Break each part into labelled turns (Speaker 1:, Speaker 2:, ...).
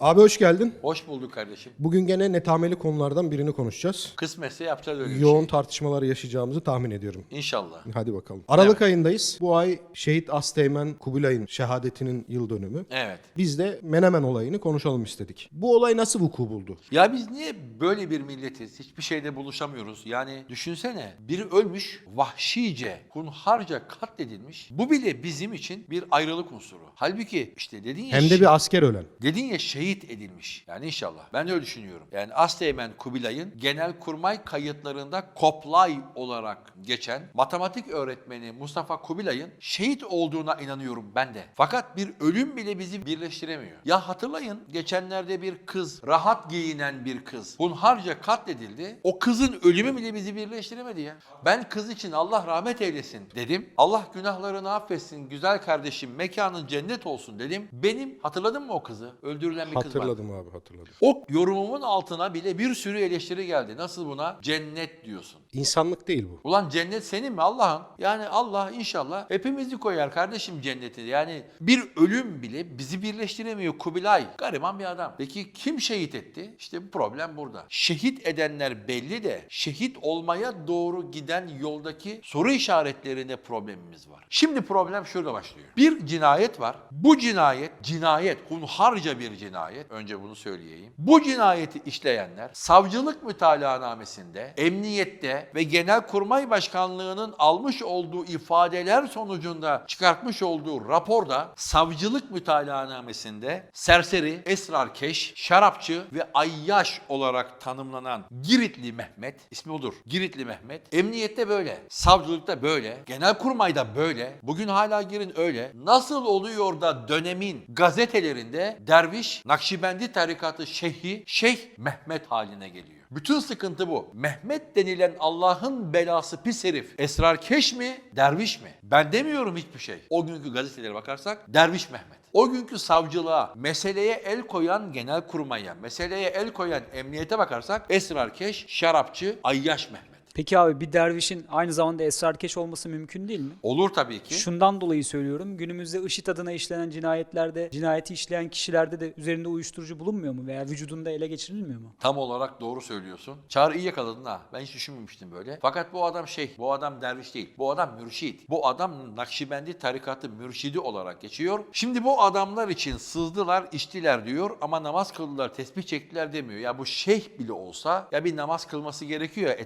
Speaker 1: Abi hoş geldin.
Speaker 2: Hoş bulduk kardeşim.
Speaker 1: Bugün gene netameli konulardan birini konuşacağız.
Speaker 2: Kısmetse yapacağız öyle bir
Speaker 1: Yoğun
Speaker 2: şey.
Speaker 1: tartışmalar yaşayacağımızı tahmin ediyorum.
Speaker 2: İnşallah.
Speaker 1: Hadi bakalım. Aralık ayındayız. Bu ay şehit Asteğmen Kubilay'ın şehadetinin yıl dönümü.
Speaker 2: Evet.
Speaker 1: Biz de Menemen olayını konuşalım istedik. Bu olay nasıl vuku buldu?
Speaker 2: Ya biz niye böyle bir milletiz? Hiçbir şeyde buluşamıyoruz. Yani düşünsene biri ölmüş, vahşice, hunharca katledilmiş. Bu bile bizim için bir ayrılık unsuru. Halbuki işte dedin ya
Speaker 1: Hem de
Speaker 2: şi-
Speaker 1: bir asker ölen.
Speaker 2: Dedin ya şehit edilmiş. Yani inşallah. Ben öyle düşünüyorum. Yani Asteğmen Kubilay'ın genelkurmay kayıtlarında Koplay olarak geçen matematik öğretmeni Mustafa Kubilay'ın şehit olduğuna inanıyorum ben de. Fakat bir ölüm bile bizi birleştiremiyor. Ya hatırlayın geçenlerde bir kız, rahat giyinen bir kız hunharca katledildi. O kızın ölümü bile bizi birleştiremedi ya. Ben kız için Allah rahmet eylesin dedim. Allah günahlarını affetsin güzel kardeşim mekanın cennet olsun dedim. Benim hatırladın mı o kızı? Öldürülen bir kız var.
Speaker 1: Hatırladım abi hatırladım.
Speaker 2: O yorumumun altına bile bir sürü eleştiri geldi. Nasıl buna? Cennet diyorsun.
Speaker 1: İnsanlık değil bu.
Speaker 2: Ulan cennet senin mi Allah'ın? Yani Allah inşallah hepimizi koyar kardeşim cenneti. Yani bir ölüm bile bizi birleştiremiyor Kubilay. Gariban bir adam. Peki kim şehit etti? İşte bu problem burada. Şehit edenler belli de şehit olmaya doğru giden yoldaki soru işaretlerinde problemimiz var. Şimdi problem şurada başlıyor. Bir cinayet var. Bu cinayet, cinayet, hunharca bir cinayet. Önce bunu söyleyeyim. Bu cinayeti işleyenler savcılık mütalaanamesinde, emniyette ve Genelkurmay Başkanlığı'nın almış olduğu ifadeler sonucunda çıkartmış olduğu raporda savcılık mütalaanamesinde serseri, esrarkeş, şarapçı ve ayyaş olarak tanımlanan Giritli Mehmet, ismi odur, Giritli Mehmet, emniyette böyle, savcılıkta böyle, genelkurmayda böyle, bugün hala girin öyle. Nasıl oluyor da dönemin gazetelerinde derviş, Nakşibendi tarikatı şeyhi, Şeyh Mehmet haline geliyor. Bütün sıkıntı bu. Mehmet denilen Allah'ın belası pis herif. Esrarkeş mi, derviş mi? Ben demiyorum hiçbir şey. O günkü gazetelere bakarsak derviş Mehmet. O günkü savcılığa, meseleye el koyan genel kurmaya, meseleye el koyan emniyete bakarsak esrarkeş, şarapçı, ayyaş Mehmet.
Speaker 3: Peki abi bir dervişin aynı zamanda esrarkeş olması mümkün değil mi?
Speaker 2: Olur tabii ki.
Speaker 3: Şundan dolayı söylüyorum. Günümüzde IŞİD adına işlenen cinayetlerde, cinayeti işleyen kişilerde de üzerinde uyuşturucu bulunmuyor mu veya vücudunda ele geçirilmiyor mu?
Speaker 2: Tam olarak doğru söylüyorsun. Çağrı iyi yakaladın ha. Ben hiç düşünmemiştim böyle. Fakat bu adam şey, bu adam derviş değil. Bu adam mürşit. Bu adam Nakşibendi tarikatı mürşidi olarak geçiyor. Şimdi bu adamlar için sızdılar, içtiler diyor ama namaz kıldılar, tesbih çektiler demiyor. Ya bu şeyh bile olsa ya bir namaz kılması gerekiyor ya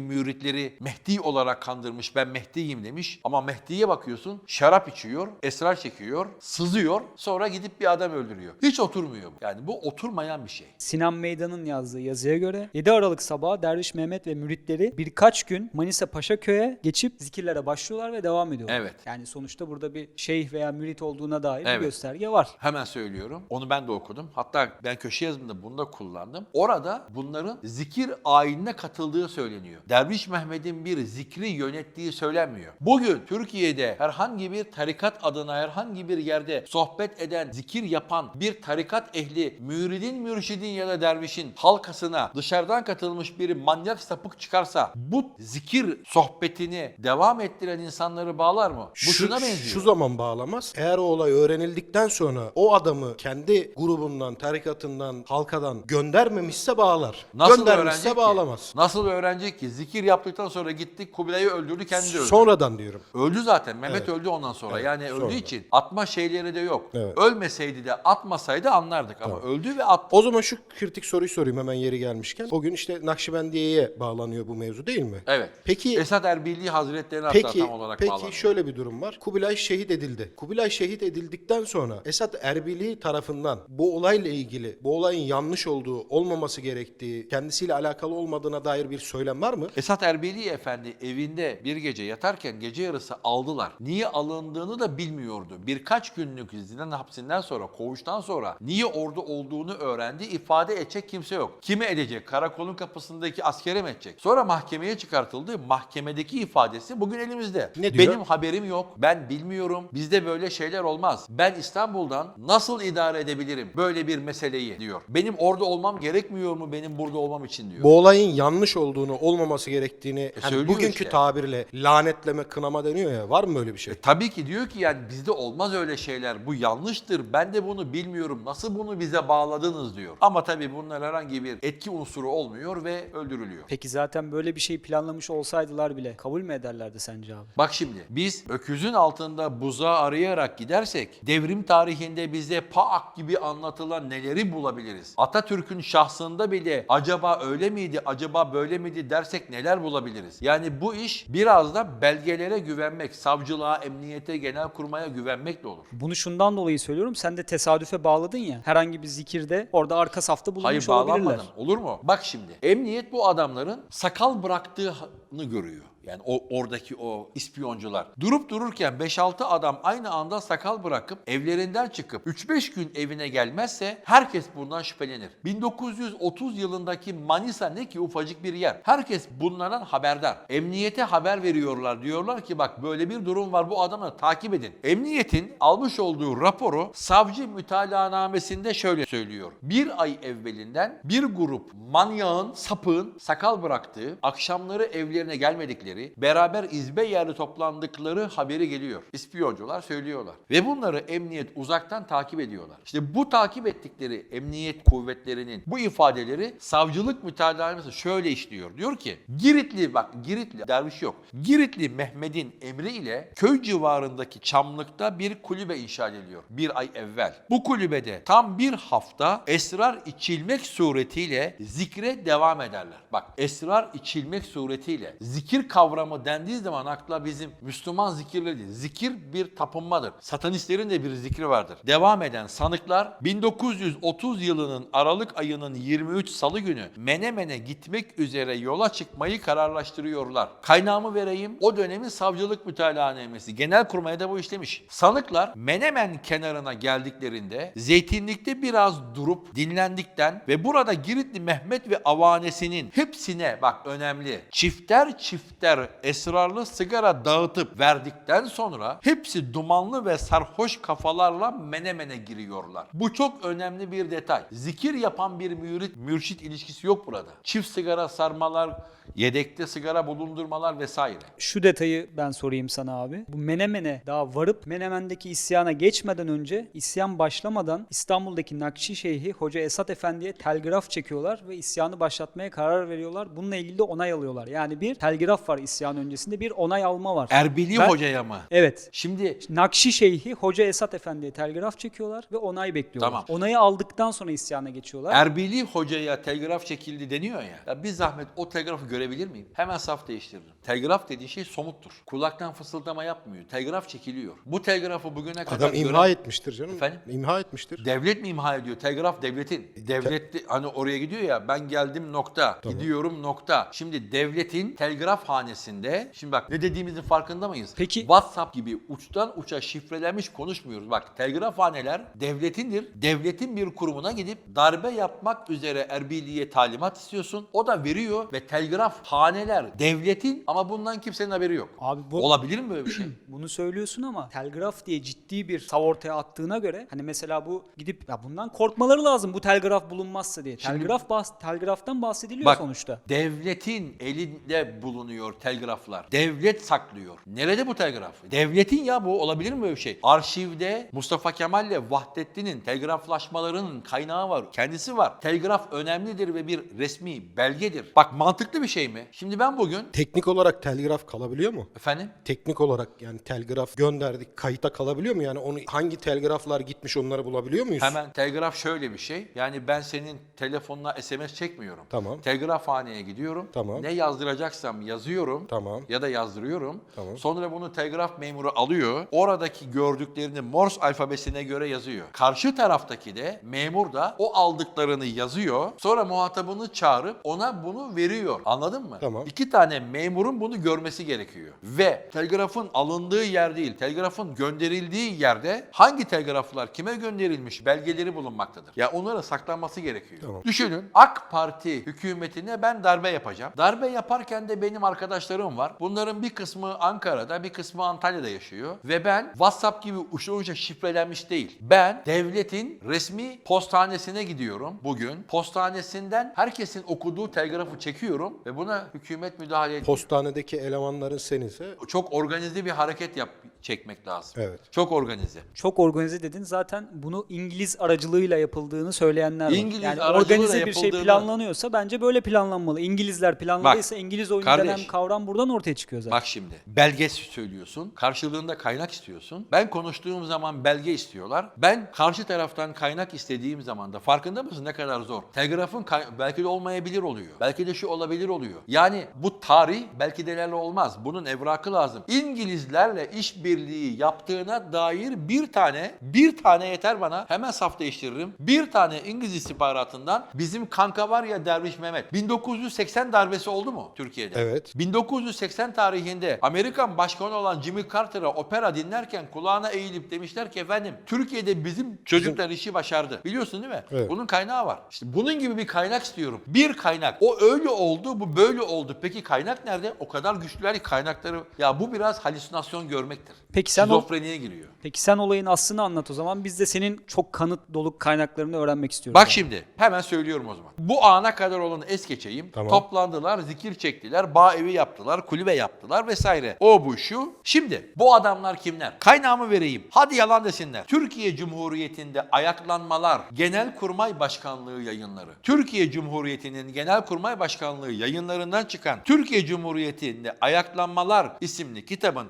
Speaker 2: etrafındaki müritleri Mehdi olarak kandırmış. Ben Mehdi'yim demiş. Ama Mehdi'ye bakıyorsun şarap içiyor, esrar çekiyor, sızıyor. Sonra gidip bir adam öldürüyor. Hiç oturmuyor. bu. Yani bu oturmayan bir şey.
Speaker 3: Sinan Meydan'ın yazdığı yazıya göre 7 Aralık sabahı Derviş Mehmet ve müritleri birkaç gün Manisa Paşaköy'e geçip zikirlere başlıyorlar ve devam ediyorlar.
Speaker 2: Evet.
Speaker 3: Yani sonuçta burada bir şeyh veya mürit olduğuna dair
Speaker 2: Evet.
Speaker 3: bir gösterge var.
Speaker 2: Hemen söylüyorum. Onu ben de okudum. Hatta ben köşe yazımında bunu da kullandım. Orada bunların zikir ayinine katıldığı söyleniyor. Derviş Mehmet'in bir zikri yönettiği söylenmiyor. Bugün Türkiye'de herhangi bir tarikat adına herhangi bir yerde sohbet eden, zikir yapan bir tarikat ehli, müridin, mürşidin ya da dervişin halkasına dışarıdan katılmış bir manyak sapık çıkarsa bu zikir sohbetini devam ettiren insanları bağlar mı? Bu
Speaker 1: Şu,
Speaker 2: şuna benziyor.
Speaker 1: şu zaman bağlamaz. Eğer o olay öğrenildikten sonra o adamı kendi grubundan, tarikatından, halkadan göndermemişse bağlar.
Speaker 2: Nasıl
Speaker 1: Göndermişse
Speaker 2: öğrenecek
Speaker 1: bağlamaz.
Speaker 2: ki? Nasıl öğrenecek ki? Zikir yaptıktan sonra gitti Kubilay'ı öldürdü kendi de öldü.
Speaker 1: Sonradan diyorum.
Speaker 2: Öldü zaten. Mehmet
Speaker 1: Evet.
Speaker 2: öldü ondan sonra.
Speaker 1: Evet,
Speaker 2: yani öldüğü
Speaker 1: sonra.
Speaker 2: için atma şeyleri de yok.
Speaker 1: Evet.
Speaker 2: Ölmeseydi de atmasaydı anlardık ama öldü ve attı.
Speaker 1: O zaman şu kritik soruyu sorayım hemen yeri gelmişken. O gün işte Nakşibendiye'ye bağlanıyor bu mevzu değil mi?
Speaker 2: Evet.
Speaker 1: Peki
Speaker 2: Esad Erbil'i Hazretlerine hatta
Speaker 1: Peki,
Speaker 2: tam olarak
Speaker 1: peki
Speaker 2: bağlanıyor.
Speaker 1: şöyle bir durum var. Kubilay şehit edildi. Kubilay şehit edildikten sonra Esad Erbili tarafından bu olayla ilgili, bu olayın yanlış olduğu, olmaması gerektiği, kendisiyle alakalı olmadığına dair bir söylem var mı?
Speaker 2: Esat Erbili Efendi evinde bir gece yatarken gece yarısı aldılar. Niye alındığını da bilmiyordu. Birkaç günlük zindan hapsinden sonra, koğuştan sonra niye orada olduğunu öğrendi. İfade edecek kimse yok. Kime edecek? Karakolun kapısındaki askere mi edecek? Sonra mahkemeye çıkartıldı. Mahkemedeki ifadesi bugün elimizde.
Speaker 1: Ne diyor?
Speaker 2: Benim haberim yok. Ben bilmiyorum. Bizde böyle şeyler olmaz. Ben İstanbul'dan nasıl idare edebilirim böyle bir meseleyi diyor. Benim orada olmam gerekmiyor mu benim burada olmam için diyor.
Speaker 1: Bu olayın yanlış olduğunu, olmaması olmaması gerektiğini hani
Speaker 2: söylüyor
Speaker 1: bugünkü
Speaker 2: işte.
Speaker 1: tabirle lanetleme, kınama deniyor ya. Var mı böyle bir şey?
Speaker 2: Tabii ki diyor ki yani bizde olmaz öyle şeyler. Bu yanlıştır. Ben de bunu bilmiyorum. Nasıl bunu bize bağladınız diyor. Ama tabii bunlar herhangi bir etki unsuru olmuyor ve öldürülüyor.
Speaker 3: Peki zaten böyle bir şey planlamış olsaydılar bile kabul mü ederlerdi sence abi?
Speaker 2: Bak şimdi biz öküzün altında buzağı arayarak gidersek devrim tarihinde bize Paak gibi anlatılan neleri bulabiliriz? Atatürk'ün şahsında bile acaba öyle miydi, acaba böyle miydi dersek neler bulabiliriz? Yani bu iş biraz da belgelere güvenmek, savcılığa, emniyete, genelkurmaya güvenmekle olur.
Speaker 3: Bunu şundan dolayı söylüyorum. Sen de tesadüfe bağladın ya. Herhangi bir zikirde orada arka safta bulunmuş
Speaker 2: Hayır
Speaker 3: olabilirler.
Speaker 2: bağlanmadım. Olur mu? Bak şimdi. Emniyet bu adamların sakal bıraktığını görüyor. Yani o oradaki o ispiyoncular. Durup dururken 5-6 adam aynı anda sakal bırakıp evlerinden çıkıp 3-5 gün evine gelmezse herkes bundan şüphelenir. 1930 yılındaki Manisa ne ki ufacık bir yer. Herkes bunlardan haberdar. Emniyete haber veriyorlar. Diyorlar ki bak böyle bir durum var bu adamı takip edin. Emniyetin almış olduğu raporu savcı mütalanamesinde şöyle söylüyor. Bir ay evvelinden bir grup manyağın, sapığın sakal bıraktığı, akşamları evlerine gelmedikleri, beraber izbe yerde toplandıkları haberi geliyor. İspiyoncular söylüyorlar. Ve bunları emniyet uzaktan takip ediyorlar. İşte bu takip ettikleri emniyet kuvvetlerinin bu ifadeleri savcılık mütalanamesi şöyle işliyor. Diyor ki Giritli bak Giritli derviş yok. Giritli Mehmet'in emri ile köy civarındaki Çamlık'ta bir kulübe inşa ediliyor. Bir ay evvel. Bu kulübede tam bir hafta esrar içilmek suretiyle zikre devam ederler. Bak esrar içilmek suretiyle zikir kavramı dendiği zaman akla bizim Müslüman zikirleri değil. Zikir bir tapınmadır. Satanistlerin de bir zikri vardır. Devam eden sanıklar 1930 yılının Aralık ayının 23 Salı günü Menemen'e gitmek üzere yola çıkmayı kararlaştırıyorlar. Kaynağımı vereyim. O dönemin savcılık mütalaanamesi. Genelkurmay'a da bu işlemiş. Sanıklar Menemen kenarına geldiklerinde zeytinlikte biraz durup dinlendikten ve burada Giritli Mehmet ve avanesinin hepsine bak önemli çifter çifter esrarlı sigara dağıtıp verdikten sonra hepsi dumanlı ve sarhoş kafalarla menemene giriyorlar. Bu çok önemli bir detay. Zikir yapan bir mürit mürşit ilişkisi yok burada. Çift sigara sarmalar, yedekte sigara bulundurmalar vesaire.
Speaker 3: Şu detayı ben sorayım sana abi. Bu Menemen'e daha varıp Menemen'deki isyana geçmeden önce isyan başlamadan İstanbul'daki Nakşi Şeyhi Hoca Esat Efendi'ye telgraf çekiyorlar ve isyanı başlatmaya karar veriyorlar. Bununla ilgili de onay alıyorlar. Yani bir telgraf var isyan öncesinde bir onay alma var.
Speaker 2: Erbili
Speaker 3: Ben-
Speaker 2: hocaya mı?
Speaker 3: Evet.
Speaker 2: Şimdi
Speaker 3: Nakşi Şeyhi Hoca Esat Efendi'ye telgraf çekiyorlar ve onay bekliyorlar.
Speaker 2: Tamam.
Speaker 3: Onayı aldıktan sonra isyana geçiyorlar.
Speaker 2: Erbili hocaya telgraf çekildi deniyor ya. ya. Bir zahmet o telgrafı görebilir miyim? Hemen saf değiştiririm. Telgraf dediği şey somuttur. Kulaktan fısıldama yapmıyor. Telgraf çekiliyor. Bu telgrafı bugüne kadar
Speaker 1: Adam imha
Speaker 2: gören-
Speaker 1: etmiştir canım.
Speaker 2: Efendim?
Speaker 1: İmha etmiştir.
Speaker 2: Devlet mi imha ediyor? Telgraf devletin. Devlet de- hani oraya gidiyor ya ben geldim nokta. Gidiyorum nokta. Şimdi devletin telgraf hanesinde şimdi bak ne dediğimizin farkında mıyız?
Speaker 3: Peki-
Speaker 2: WhatsApp gibi uçtan uça şifrelenmiş konuşmuyoruz. Bak telgraf haneler devletindir. Devletin bir kurumuna gidip darbe yapmak üzere Erbili'ye talimat istiyorsun. O da veriyor ve telgraf haneler devletin ama bundan kimsenin haberi yok.
Speaker 3: Abi bu
Speaker 2: Olabilir mi böyle bir şey?
Speaker 3: Bunu söylüyorsun ama telgraf diye ciddi bir sav ortaya attığına göre hani mesela bu gidip ya bundan korkmaları lazım bu telgraf bulunmazsa diye. Telgraf bahs- telgraftan bahsediliyor
Speaker 2: Bak
Speaker 3: sonuçta.
Speaker 2: devletin elinde bulunuyor telgraflar. Devlet saklıyor. Nerede bu telgraf? Devletin ya bu olabilir mi böyle bir şey? Arşivde Mustafa Kemal ile Vahdettin'in telgraflaşmalarının kaynağı var. Kendisi var. Telgraf önemlidir ve bir resmi belgedir. Bak mantıklı bir şey mi? Şimdi ben bugün
Speaker 1: Teknik olarak telgraf kalabiliyor mu?
Speaker 2: efendim
Speaker 1: Teknik olarak yani telgraf gönderdik kayıta kalabiliyor mu? Yani onu hangi telgraflar gitmiş onları bulabiliyor muyuz?
Speaker 2: Hemen telgraf şöyle bir şey. Yani ben senin telefonuna SMS çekmiyorum.
Speaker 1: Tamam.
Speaker 2: Telgrafhaneye gidiyorum.
Speaker 1: Tamam.
Speaker 2: Ne yazdıracaksam yazıyorum.
Speaker 1: Tamam.
Speaker 2: Ya da yazdırıyorum.
Speaker 1: Tamam.
Speaker 2: Sonra bunu telgraf memuru alıyor. Oradaki gördüklerini Morse alfabesine göre yazıyor. Karşı taraftaki de memur da o aldıklarını yazıyor. Sonra muhatabını çağırıp ona bunu veriyor. Anladın mı?
Speaker 1: Tamam.
Speaker 2: İki tane memurun bunu görmesi gerekiyor. Ve telgrafın alındığı yer değil, telgrafın gönderildiği yerde hangi telgraflar kime gönderilmiş belgeleri bulunmaktadır. Ya onlara saklanması gerekiyor.
Speaker 1: Tamam.
Speaker 2: Düşünün AK Parti hükümetine ben darbe yapacağım. Darbe yaparken de benim arkadaş arkadaşlarım var. Bunların bir kısmı Ankara'da, bir kısmı Antalya'da yaşıyor. Ve ben WhatsApp gibi uçlu uçlu şifrelenmiş değil. Ben devletin resmi postanesine gidiyorum bugün. Postanesinden herkesin okuduğu telgrafı çekiyorum ve buna hükümet müdahale ediyor.
Speaker 1: Postanedeki elemanların seninse
Speaker 2: Çok organize bir hareket yap çekmek lazım.
Speaker 1: Evet.
Speaker 2: Çok organize.
Speaker 3: Çok organize dedin. Zaten bunu İngiliz aracılığıyla yapıldığını söyleyenler var.
Speaker 2: İngiliz
Speaker 3: yani organize bir şey planlanıyorsa bence böyle planlanmalı. İngilizler planladıysa İngiliz oyunu
Speaker 2: kardeş,
Speaker 3: denen kavram buradan ortaya çıkıyor zaten.
Speaker 2: Bak şimdi belge söylüyorsun. Karşılığında kaynak istiyorsun. Ben konuştuğum zaman belge istiyorlar. Ben karşı taraftan kaynak istediğim zaman da farkında mısın ne kadar zor? Telgrafın kay- belki de olmayabilir oluyor. Belki de şu olabilir oluyor. Yani bu tarih belki delerle olmaz. Bunun evrakı lazım. İngilizlerle işbirliği yaptığına dair bir tane, bir tane yeter bana. Hemen saf değiştiririm. Bir tane İngiliz istihbaratından bizim kanka var ya Derviş Mehmet. 1980 darbesi oldu mu Türkiye'de?
Speaker 1: Evet.
Speaker 2: 1980 tarihinde Amerikan başkanı olan Jimmy Carter'a opera dinlerken kulağına eğilip demişler ki efendim Türkiye'de bizim çocuklar işi başardı. Biliyorsun değil mi?
Speaker 1: Evet.
Speaker 2: Bunun kaynağı var. İşte bunun gibi bir kaynak istiyorum. Bir kaynak. O öyle oldu, bu böyle oldu. Peki kaynak nerede? O kadar güçlüler ki kaynakları. Ya bu biraz halüsinasyon görmektir.
Speaker 3: Peki sen o-
Speaker 2: Şizofreniye giriyor.
Speaker 3: Peki sen olayın aslını anlat o zaman. Biz de senin çok kanıt dolu kaynaklarını öğrenmek istiyoruz.
Speaker 2: Bak şimdi hemen söylüyorum o zaman. Bu ana kadar olanı es geçeyim.
Speaker 1: Tamam.
Speaker 2: Toplandılar, zikir çektiler, bağ evi yaptılar, kulübe yaptılar vesaire. O bu şu. Şimdi bu adamlar kimler? Kaynağımı vereyim. Hadi yalan desinler. Türkiye Cumhuriyeti'nde ayaklanmalar Genelkurmay Başkanlığı yayınları. Türkiye Cumhuriyeti'nin Genelkurmay Başkanlığı yayınlarından çıkan Türkiye Cumhuriyeti'nde ayaklanmalar isimli kitabın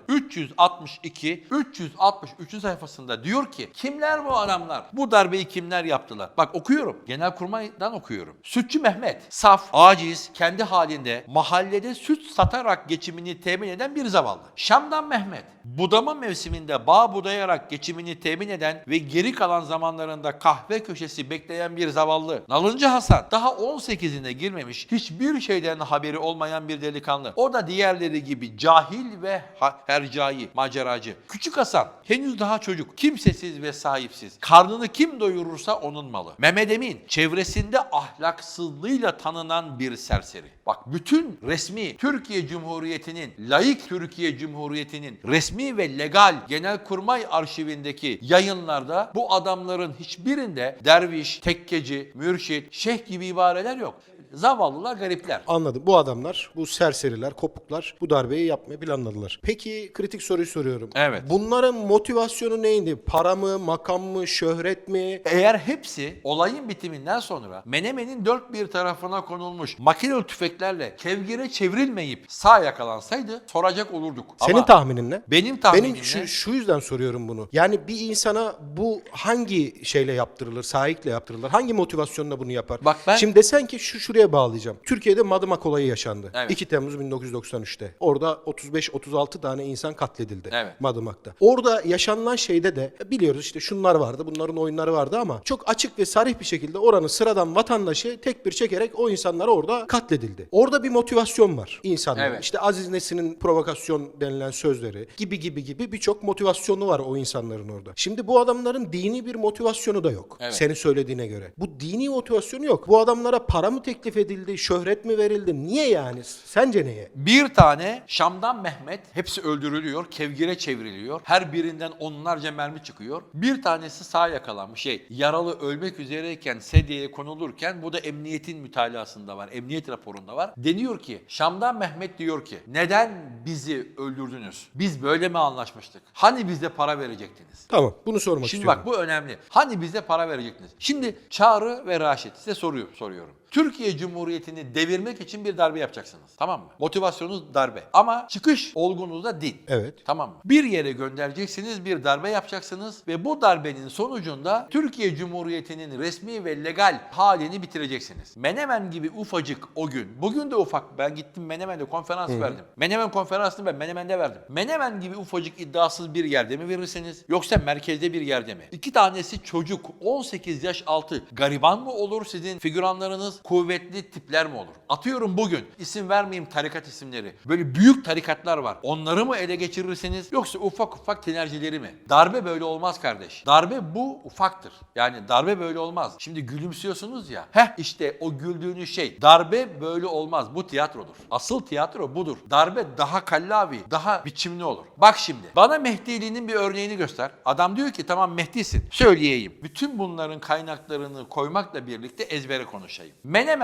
Speaker 2: 362 363. sayfasında diyor ki kimler bu adamlar? Bu darbeyi kimler yaptılar? Bak okuyorum. Genelkurmay'dan okuyorum. Sütçü Mehmet, saf, aciz, kendi halinde mahallede süt satarak geçimini temin eden bir zavallı. Şam'dan Mehmet, budama mevsiminde bağ budayarak geçimini temin eden ve geri kalan zamanlarında kahve köşesi bekleyen bir zavallı. Nalıncı Hasan, daha 18'ine girmemiş, hiçbir şeyden haberi olmayan bir delikanlı. O da diğerleri gibi cahil ve hercai, maceracı. Küçük Hasan, henüz daha çocuk, kimsesiz ve sahipsiz. Karnını kim doyurursa onun malı. Mehmet Emin, çevresinde ahlaksızlığıyla tanınan bir serseri. Bak bütün resmi Türkiye Cumhuriyeti'nin, laik Türkiye Cumhuriyeti'nin resmi ve legal genelkurmay arşivindeki yayınlarda bu adamların hiçbirinde derviş, tekkeci, mürşit, şeyh gibi ibareler yok. Zavallılar, garipler.
Speaker 1: Anladım. Bu adamlar, bu serseriler, kopuklar bu darbeyi yapmayı planladılar. Peki kritik soruyu soruyorum.
Speaker 2: Evet.
Speaker 1: Bunların motivasyonu neydi? Para mı, makam mı, şöhret mi?
Speaker 2: Eğer hepsi olayın bitiminden sonra Menemen'in dört bir tarafına konulmuş makinalı tüfeklerle kevgire çevrilmeyip sağ yakalansaydı soracak olurduk.
Speaker 1: Senin
Speaker 2: Ama
Speaker 1: tahminin ne?
Speaker 2: benim tahminim
Speaker 1: Benim şu, şu yüzden soruyorum bunu. Yani bir insana bu hangi şeyle yaptırılır, sahikle yaptırılır? Hangi motivasyonla bunu yapar?
Speaker 2: Bak ben-
Speaker 1: Şimdi desen ki şu şuraya bağlayacağım. Türkiye'de Madımak olayı yaşandı.
Speaker 2: Evet.
Speaker 1: 2 Temmuz 1993'te. Orada 35-36 tane insan katledildi
Speaker 2: Evet.
Speaker 1: Madımak'ta. Orada yaşanılan şeyde de biliyoruz işte şunlar vardı, bunların oyunları vardı ama çok açık ve sarih bir şekilde oranın sıradan vatandaşı tek bir çekerek o insanlar orada katledildi. Orada bir motivasyon var insanların.
Speaker 2: Evet.
Speaker 1: İşte Aziz Nesin'in provokasyon denilen sözleri gibi gibi gibi birçok motivasyonu var o insanların orada. Şimdi bu adamların dini bir motivasyonu da yok.
Speaker 2: Evet.
Speaker 1: Senin söylediğine göre. Bu dini motivasyonu yok. Bu adamlara para mı teklif edildi, şöhret mi verildi? Niye yani? Sence neye?
Speaker 2: Bir tane Şam'dan Mehmet hepsi öldürülüyor, kevgire çevriliyor. Her birinden onlarca mermi çıkıyor. Bir tanesi sağ yakalanmış şey yaralı ölmek üzereyken sedyeye konulurken bu da emniyetin mütalasında var. Emniyet raporunda var. Deniyor ki Şam'dan Mehmet diyor ki neden bizi öldürdünüz? Biz böyle mi anlaşmıştık? Hani bize para verecektiniz?
Speaker 1: Tamam, bunu sormak
Speaker 2: Şimdi
Speaker 1: istiyorum.
Speaker 2: bak bu önemli. Hani bize para verecektiniz? Şimdi Çağrı ve Raşit size soruyor, soruyorum. Türkiye Cumhuriyeti'ni devirmek için bir darbe yapacaksınız. Tamam mı? Motivasyonunuz darbe. Ama çıkış olgunuz da din.
Speaker 1: Evet.
Speaker 2: Tamam mı? Bir yere göndereceksiniz, bir darbe yapacaksınız ve bu darbenin sonucunda Türkiye Cumhuriyeti'nin resmi ve legal halini bitireceksiniz. Menemen gibi ufacık o gün, bugün de ufak, ben gittim Menemen'de konferans verdim. Menemen konferansını ben Menemen'de verdim. Menemen gibi ufacık iddiasız bir yerde mi verirsiniz yoksa merkezde bir yerde mi? İki tanesi çocuk, 18 yaş altı. Gariban mı olur sizin figüranlarınız kuvvetli tipler mi olur? Atıyorum bugün isim vermeyeyim tarikat isimleri. Böyle büyük tarikatlar var. Onları mı ele geçirirsiniz yoksa ufak ufak tinercileri mi? Darbe böyle olmaz kardeş. Darbe bu ufaktır. Yani darbe böyle olmaz. Şimdi gülümsüyorsunuz ya. Heh işte o güldüğünüz şey. Darbe böyle olmaz. Bu tiyatrodur. Asıl tiyatro budur. Darbe daha kallavi, daha biçimli olur. Bak şimdi. Bana Mehdiliğinin bir örneğini göster. Adam diyor ki tamam Mehdi'sin. Söyleyeyim. Bütün bunların kaynaklarını koymakla birlikte ezbere konuşayım.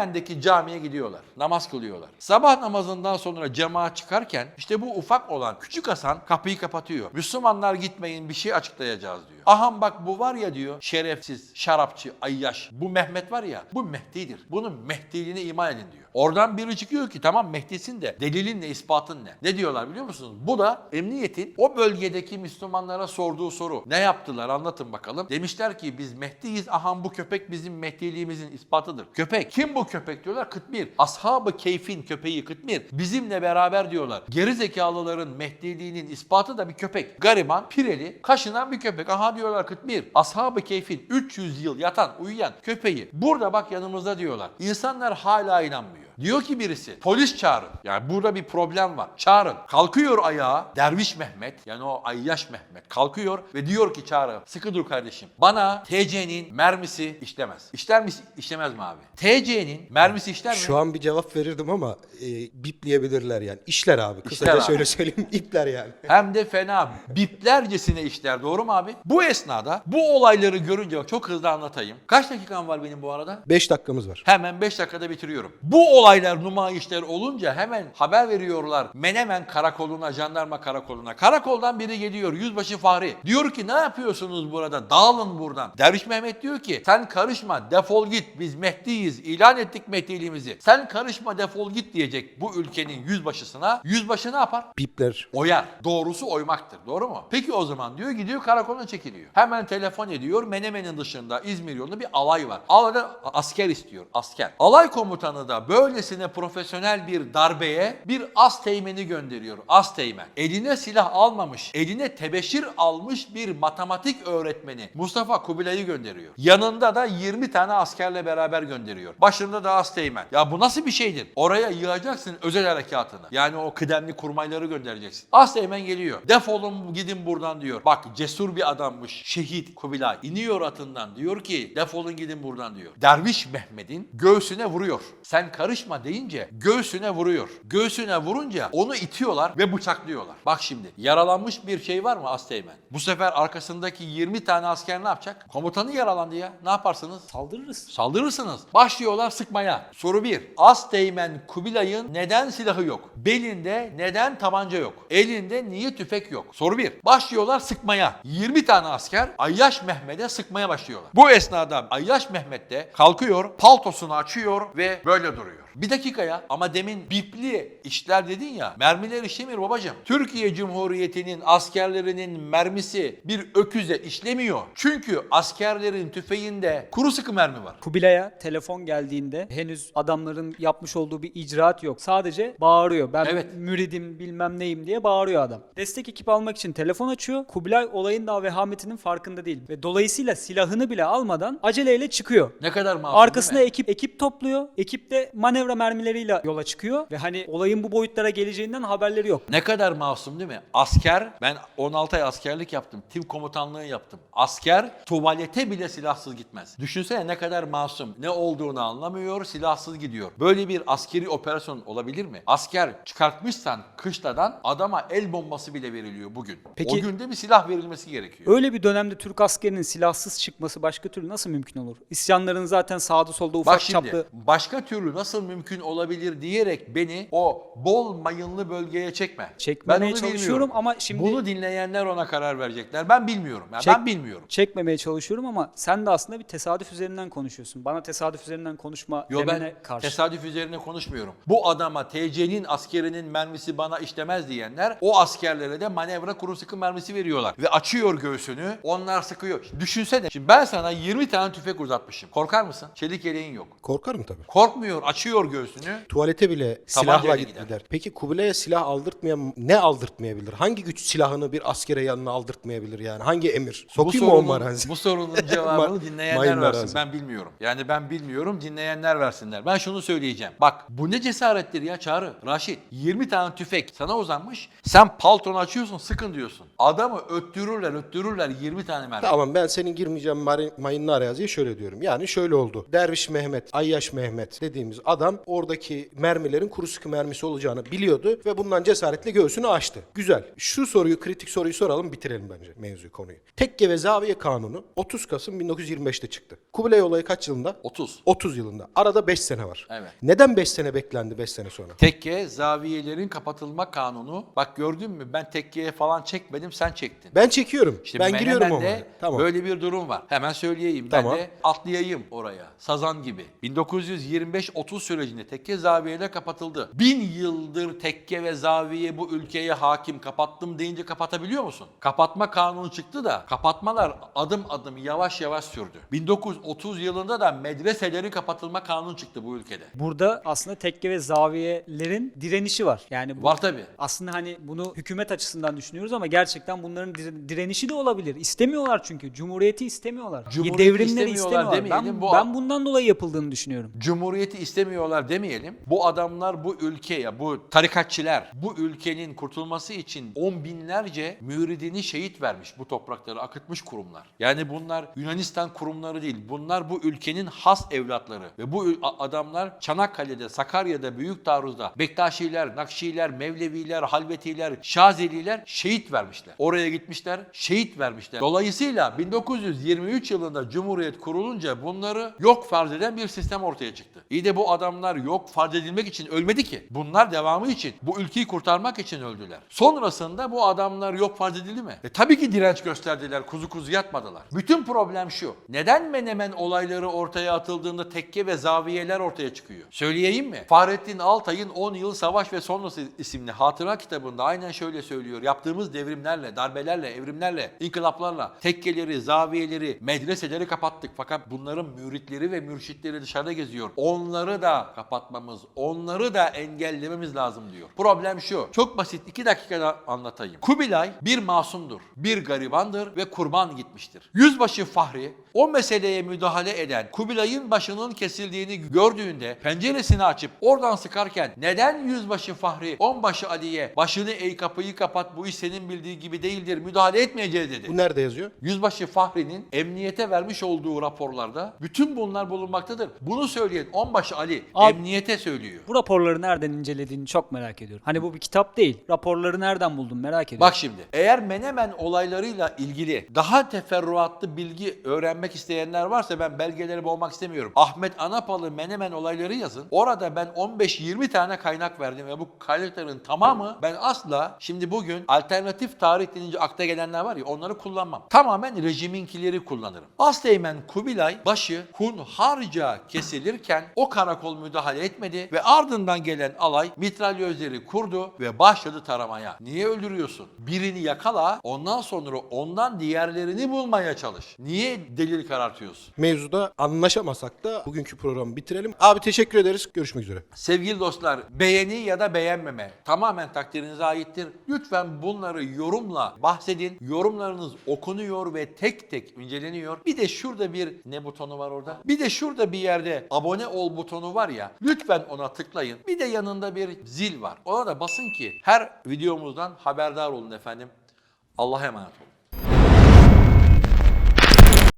Speaker 2: Menemen'deki camiye gidiyorlar. Namaz kılıyorlar. Sabah namazından sonra cemaat çıkarken işte bu ufak olan küçük Hasan kapıyı kapatıyor. Müslümanlar gitmeyin bir şey açıklayacağız diyor. Aham bak bu var ya diyor şerefsiz, şarapçı, ayyaş. Bu Mehmet var ya bu Mehdi'dir. Bunun Mehdiliğine iman edin diyor. Oradan biri çıkıyor ki tamam Mehdi'sin de delilin ne, ispatın ne? Ne diyorlar biliyor musunuz? Bu da emniyetin o bölgedeki Müslümanlara sorduğu soru. Ne yaptılar anlatın bakalım. Demişler ki biz Mehdi'yiz. Aham bu köpek bizim Mehdiliğimizin ispatıdır. Köpek. Kim bu köpek diyorlar? Kıtmir. Ashab-ı Keyf'in köpeği Kıtmir. Bizimle beraber diyorlar. Geri zekalıların Mehdiliğinin ispatı da bir köpek. Gariban, pireli, kaşınan bir köpek. Aha diyorlar Kıtmir. Ashab-ı Keyf'in 300 yıl yatan, uyuyan köpeği. Burada bak yanımızda diyorlar. İnsanlar hala inanmıyor. Diyor ki birisi polis çağırın. Yani burada bir problem var. Çağırın. Kalkıyor ayağa Derviş Mehmet yani o Ayyaş Mehmet kalkıyor ve diyor ki çağrı sıkı dur kardeşim. Bana TC'nin mermisi işlemez. İşler mi işlemez mi abi? TC'nin mermisi işler mi?
Speaker 1: Şu an bir cevap verirdim ama e, bipleyebilirler yani. İşler abi. Kısaca
Speaker 2: İşler abi.
Speaker 1: şöyle söyleyeyim. ipler yani.
Speaker 2: Hem de fena biplercesine işler doğru mu abi? Bu esnada bu olayları görünce bak çok hızlı anlatayım. Kaç dakikam var benim bu arada?
Speaker 1: 5 dakikamız var.
Speaker 2: Hemen 5 dakikada bitiriyorum. Bu olaylar numayişler olunca hemen haber veriyorlar Menemen karakoluna, jandarma karakoluna. Karakoldan biri geliyor yüzbaşı Fahri. Diyor ki ne yapıyorsunuz burada? Dağılın buradan. Derviş Mehmet diyor ki sen karışma defol git biz Mehdi'yiz ilan ettik Mehdiliğimizi. Sen karışma defol git diyecek bu ülkenin yüzbaşısına. Yüzbaşı ne yapar?
Speaker 1: Bipler.
Speaker 2: Oyar. Doğrusu oymaktır. Doğru mu? Peki o zaman diyor gidiyor karakoluna çekiliyor. Hemen telefon ediyor. Menemen'in dışında İzmir yolunda bir alay var. Alayda asker istiyor. Asker. Alay komutanı da böylesine profesyonel bir darbeye bir as teğmeni gönderiyor. As teğmen. Eline silah almamış, eline tebeşir almış bir matematik öğretmeni Mustafa Kubilay'ı gönderiyor. Yanında da 20 tane askerle beraber gönderiyor. Başında da as teğmen. Ya bu nasıl bir şeydir? Oraya yığacaksın özel harekatını. Yani o kıdemli kurmayları göndereceksin. As teğmen geliyor. Defolun gidin buradan diyor. Bak cesur bir adammış. Şehit Kubilay. İniyor atından diyor ki defolun gidin buradan diyor. Derviş Mehmet'in göğsüne vuruyor. Sen karışma deyince göğsüne vuruyor. Göğsüne vurunca onu itiyorlar ve bıçaklıyorlar. Bak şimdi yaralanmış bir şey var mı Asteğmen? Bu sefer arkasındaki 20 tane asker ne yapacak? Komutanı yaralandı ya. Ne yaparsınız?
Speaker 3: Saldırırız.
Speaker 2: Saldırırsınız. Başlıyorlar sıkmaya. Soru 1. Asteğmen Kubilay'ın neden silahı yok? Belinde neden tabanca yok? Elinde niye tüfek yok? Soru 1. Başlıyorlar sıkmaya. 20 tane asker Ayyaş Mehmet'e sıkmaya başlıyorlar. Bu esnada Ayyaş Mehmet de kalkıyor, paltosunu açıyor ve böyle duruyor. Bir dakikaya ama demin bipli işler dedin ya mermiler işlemiyor babacığım. Türkiye Cumhuriyeti'nin askerlerinin mermisi bir öküze işlemiyor. Çünkü askerlerin tüfeğinde kuru sıkı mermi var.
Speaker 3: Kubilay'a telefon geldiğinde henüz adamların yapmış olduğu bir icraat yok. Sadece bağırıyor. Ben
Speaker 2: Evet.
Speaker 3: müridim bilmem neyim diye bağırıyor adam. Destek ekip almak için telefon açıyor. Kubilay olayın daha vehametinin farkında değil. Ve dolayısıyla silahını bile almadan aceleyle çıkıyor.
Speaker 2: Ne kadar masum
Speaker 3: Arkasına
Speaker 2: değil mi?
Speaker 3: ekip ekip topluyor. Ekip de manevra mermileriyle yola çıkıyor ve hani olayın bu boyutlara geleceğinden haberleri yok.
Speaker 2: Ne kadar masum değil mi? Asker, ben 16 ay askerlik yaptım. Tim komutanlığı yaptım. Asker tuvalete bile silahsız gitmez. Düşünsene ne kadar masum. Ne olduğunu anlamıyor, silahsız gidiyor. Böyle bir askeri operasyon olabilir mi? Asker çıkartmışsan kışladan adama el bombası bile veriliyor bugün.
Speaker 3: Peki-
Speaker 2: o günde bir silah verilmesi gerekiyor.
Speaker 3: Öyle bir dönemde Türk askerinin silahsız çıkması başka türlü nasıl mümkün olur? İsyanların zaten sağda solda ufak
Speaker 2: Bak şimdi
Speaker 3: çaplı
Speaker 2: başka türlü nasıl mümkün olabilir diyerek beni o bol mayınlı bölgeye çekme.
Speaker 3: Çekmemeye
Speaker 2: Ben onu
Speaker 3: çalışıyorum
Speaker 2: bilmiyorum.
Speaker 3: ama şimdi-
Speaker 2: Bunu dinleyenler ona karar verecekler. Ben bilmiyorum. Ya
Speaker 3: Çek-
Speaker 2: Ben bilmiyorum.
Speaker 3: çekmemeye çalışıyorum ama sen de aslında bir tesadüf üzerinden konuşuyorsun. Bana tesadüf üzerinden konuşma
Speaker 2: Yo
Speaker 3: demene
Speaker 2: ben
Speaker 3: karşı.
Speaker 2: tesadüf üzerine konuşmuyorum. Bu adama TC'nin askerinin mermisi bana işlemez diyenler o askerlere de manevra kuru sıkı mermisi veriyorlar. Ve açıyor göğsünü onlar sıkıyor. Düşünsene şimdi ben sana 20 tane tüfek uzatmışım. Korkar mısın? Çelik yeleğin yok.
Speaker 1: Korkarım tabii.
Speaker 2: Korkmuyor açıyor sıkıyor göğsünü.
Speaker 1: Tuvalete bile
Speaker 2: Tabancayla
Speaker 1: silahla
Speaker 2: gider.
Speaker 1: Peki Kubilay'a silah aldırtmayan ne aldırtmayabilir? Hangi güç silahını bir askere yanına aldırtmayabilir yani? Hangi emir? Sokayım mı o marazi?
Speaker 2: bu sorunun cevabını
Speaker 1: Ma-
Speaker 2: dinleyenler
Speaker 1: mayın
Speaker 2: versin. Ben bilmiyorum. Yani ben bilmiyorum. Dinleyenler versinler. Ben şunu söyleyeceğim. Bak bu ne cesarettir ya Çağrı. Raşit 20 tane tüfek sana uzanmış. Sen paltonu açıyorsun sıkın diyorsun. Adamı öttürürler öttürürler 20 tane mermi.
Speaker 1: Tamam ben senin girmeyeceğim mari- mayınlı araziye şöyle diyorum. Yani şöyle oldu. Derviş Mehmet, Ayyaş Mehmet dediğimiz adam oradaki mermilerin kuru sıkı mermisi olacağını biliyordu ve bundan cesaretle göğsünü açtı. Güzel. Şu soruyu, kritik soruyu soralım bitirelim bence mevzuyu konuyu. Tekke ve Zaviye Kanunu 30 Kasım 1925'te çıktı. Kubilay olayı kaç yılında?
Speaker 2: 30.
Speaker 1: 30 yılında. Arada 5 sene var.
Speaker 2: Evet.
Speaker 1: Neden 5 sene beklendi 5 sene sonra?
Speaker 2: Tekke zaviyelerin kapatılma kanunu. Bak gördün mü ben tekkeye falan çekmedim sen çektin.
Speaker 1: Ben çekiyorum.
Speaker 2: İşte
Speaker 1: ben giriyorum ama. Tamam.
Speaker 2: Böyle bir durum var. Hemen söyleyeyim.
Speaker 1: Tamam.
Speaker 2: Ben de atlayayım oraya. Sazan gibi. 1925-30 sürecinde tekke zaviyeler kapatıldı. Bin yıldır tekke ve zaviye bu ülkeye hakim. Kapattım deyince kapatabiliyor musun? Kapatma kanunu çıktı da kapatmalar adım adım yavaş yavaş sürdü. 1930 yılında da medreselerin kapatılma kanunu çıktı bu ülkede.
Speaker 3: Burada aslında tekke ve zaviyelerin direnişi var. Yani bu
Speaker 2: Var tabi.
Speaker 3: aslında hani bunu hükümet açısından düşünüyoruz ama gerçekten bunların dire- direnişi de olabilir. İstemiyorlar çünkü. Cumhuriyeti istemiyorlar.
Speaker 2: Cumhuriyeti
Speaker 3: Devrimleri
Speaker 2: istemiyorlar
Speaker 3: istemiyorlar.
Speaker 2: demeyelim,
Speaker 3: Ben,
Speaker 2: bu-
Speaker 3: ben bundan dolayı yapıldığını düşünüyorum.
Speaker 2: Cumhuriyeti istemiyorlar demeyelim. Bu adamlar bu ülkeye, bu tarikatçiler bu ülkenin kurtulması için on binlerce müridini şehit vermiş bu toprakları akıtmış kurumlar. Yani bunlar Yunanistan kurumları değil. Bunlar bu ülkenin has evlatları. Ve bu adamlar Çanakkale'de, Sakarya'da, Büyük Taarruz'da Bektaşiler, Nakşiler, Mevleviler, Halvetiler, Şazeliler şehit vermişler. Oraya gitmişler, şehit vermişler. Dolayısıyla 1923 yılında Cumhuriyet kurulunca bunları yok farz eden bir sistem ortaya çıktı. İyi de bu adamlar yok farz edilmek için ölmedi ki. Bunlar devamı için, bu ülkeyi kurtarmak için öldüler. Sonrasında bu adamlar yok farz edildi mi? E tabii ki direnç gösterdiler, kuzu kuzu yatmadılar. Bütün problem şu. Neden Menemen olayları ortaya atıldığında tekke ve zaviyeler ortaya çıkıyor? Söyleyeyim mi? Fahrettin Altay'ın 10 Yıl Savaş ve Sonrası isimli hatıra kitabında aynen şöyle söylüyor. Yaptığımız devrimlerle, darbelerle, evrimlerle, inkılaplarla tekkeleri, zaviyeleri, medreseleri kapattık. Fakat bunların müritleri ve mürşitleri dışarıda geziyor. Onları da kapatmamız, onları da engellememiz lazım diyor. Problem şu. Çok basit iki dakikada anlatayım. Kubilay bir masumdur, bir garibandır ve kurban gitmiştir. Yüzbaşı Fahri o meseleye müdahale eden Kubilay'ın başının kesildiğini gördüğünde penceresini açıp oradan sıkarken neden Yüzbaşı Fahri onbaşı Ali'ye başını eğ kapıyı kapat bu iş senin bildiği gibi değildir müdahale etmeyeceğiz dedi.
Speaker 1: Bu nerede yazıyor?
Speaker 2: Yüzbaşı Fahri'nin emniyete vermiş olduğu raporlarda bütün bunlar bulunmaktadır. Bunu söyleyen onbaşı Ali
Speaker 3: Abi-
Speaker 2: emniyete söylüyor.
Speaker 3: Bu raporları nereden incelediğini çok merak ediyorum. Hani bu bir kitap değil. Raporları nereden buldun merak ediyorum.
Speaker 2: Bak şimdi eğer Menemen olaylarıyla ilgili daha teferruatlı bilgi öğrenmek isteyenler varsa ben belgeleri boğmak istemiyorum. Ahmet Anapalı Menemen olayları yazın. Orada ben 15-20 tane kaynak verdim ve bu kaynakların tamamı ben asla şimdi bugün alternatif tarih denince akla gelenler var ya onları kullanmam. Tamamen rejiminkileri kullanırım. Asteğmen Kubilay başı hunharca kesilirken o karakol müdahale etmedi ve ardından gelen alay mitralyözleri kurdu ve başladı taramaya. Niye öldürüyorsun? Birini yakala ondan sonra ondan diğerlerini bulmaya çalış. Niye delil karartıyorsun?
Speaker 1: Mevzuda anlaşamasak da bugünkü programı bitirelim. Abi teşekkür ederiz. Görüşmek üzere.
Speaker 2: Sevgili dostlar beğeni ya da beğenmeme tamamen takdirinize aittir. Lütfen bunları yorumla bahsedin. Yorumlarınız okunuyor ve tek tek inceleniyor. Bir de şurada bir ne butonu var orada? Bir de şurada bir yerde abone ol butonu var ya. Lütfen ona tıklayın. Bir de yanında bir zil var. Ona da basın ki her videomuzdan haberdar olun efendim. Allah'a emanet olun.